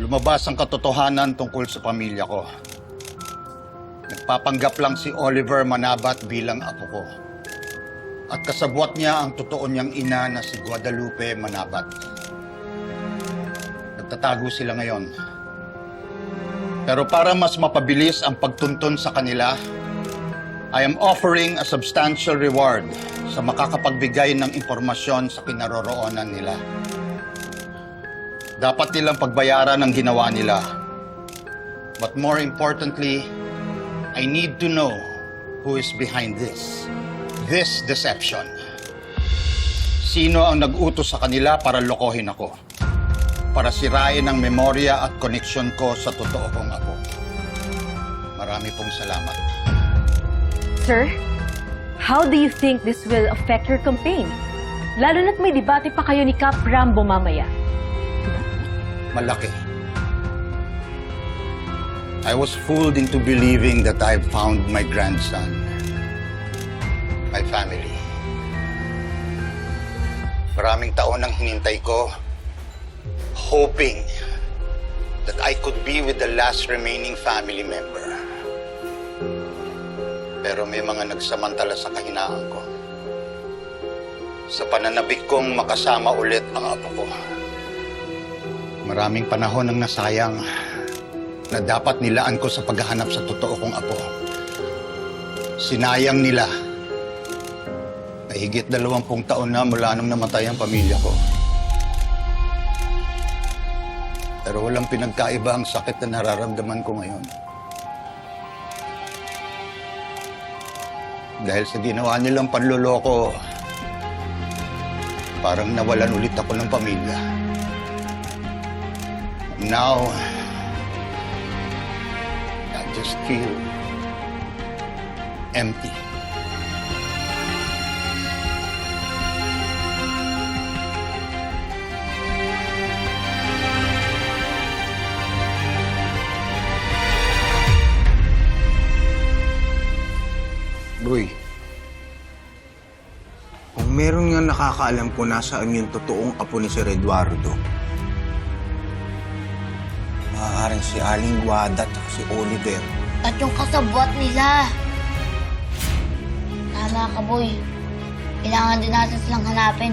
Lumabas ang katotohanan tungkol sa pamilya ko. Nagpapanggap lang si Oliver Manabat bilang apo ko. At kasabwat niya ang totoo niyang ina na si Guadalupe Manabat. Nagtatago sila ngayon. Pero para mas mapabilis ang pagtuntun sa kanila, I am offering a substantial reward sa makakapagbigay ng impormasyon sa kinaroroonan nila. Dapat nilang pagbayaran ang ginawa nila. But more importantly, I need to know who is behind this. This deception. Sino ang nag-utos sa kanila para lokohin ako? Para sirain ang memorya at koneksyon ko sa totoo kong ako. Marami pong salamat. Sir, how do you think this will affect your campaign? Lalo na't may debate pa kayo ni Cap Rambo mamaya. Malaki. I was fooled into believing that I've found my grandson, my family. Maraming taon ang hinintay ko, hoping that I could be with the last remaining family member. Pero may mga nagsamantala sa kahinaan ko. Sa pananabik kong makasama ulit ang apo ko. Maraming panahon ang nasayang na dapat nilaan ko sa paghahanap sa totoo kong apo. Sinayang nila. Mahigit dalawampung taon na mula nung namatay ang pamilya ko. Pero walang pinagkaiba ang sakit na nararamdaman ko ngayon. Dahil sa ginawa nilang panluloko, parang nawalan ulit ako ng pamilya. Now, I just feel empty. Roy, kung meron nga nakakaalam kung nasaan yung totoong apo ni Sir Eduardo, maaaring si Aling Guada at si Oliver. At yung kasabwat nila. Tama ka, boy. Kailangan din natin silang hanapin.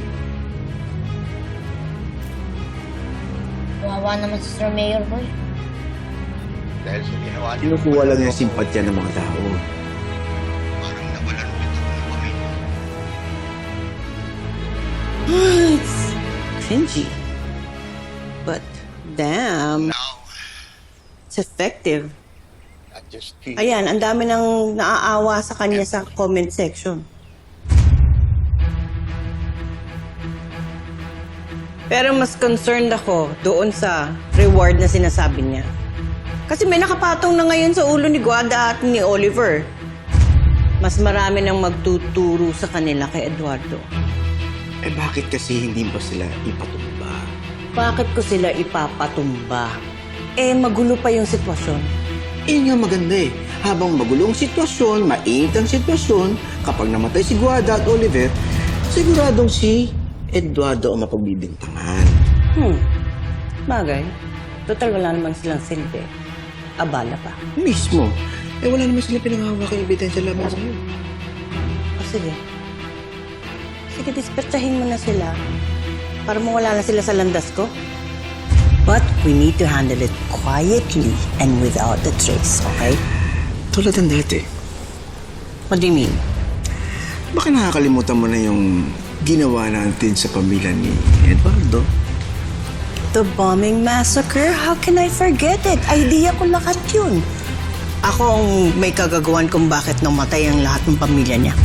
Wawa naman si Sir Mayor, boy. Dahil sa ginawa nilang Kinukuha lang yung simpatya ng mga tao. parang nawalan ako ng pamilya. It's cringy. But damn, it's effective. I just feel... Ayan, ang dami nang naaawa sa kanya sa comment section. Pero mas concerned ako doon sa reward na sinasabi niya. Kasi may nakapatong na ngayon sa ulo ni Guada at ni Oliver. Mas marami nang magtuturo sa kanila kay Eduardo. Eh bakit kasi hindi pa sila ipatumba? Bakit ko sila ipapatumba? Eh, magulo pa yung sitwasyon. Eh nga maganda eh. Habang magulo ang sitwasyon, mainit ang sitwasyon, kapag namatay si Guada at Oliver, siguradong si Eduardo ang mapagbibintangan. Hmm. Bagay. Total, wala naman silang silbi. Abala pa. Mismo. Eh wala naman sila pinanghawak yung ebidensya laban sa'yo. O sige. Sige, dispertsahin mo na sila. Para mawala na sila sa landas ko. But we need to handle it quietly and without a trace, okay? Tulad ng dati. What do you mean? Baka nakakalimutan mo na yung ginawa natin sa pamilya ni Eduardo. The bombing massacre? How can I forget it? Idea ko lahat yun. Ako ang may kagagawan kung bakit namatay ang lahat ng pamilya niya.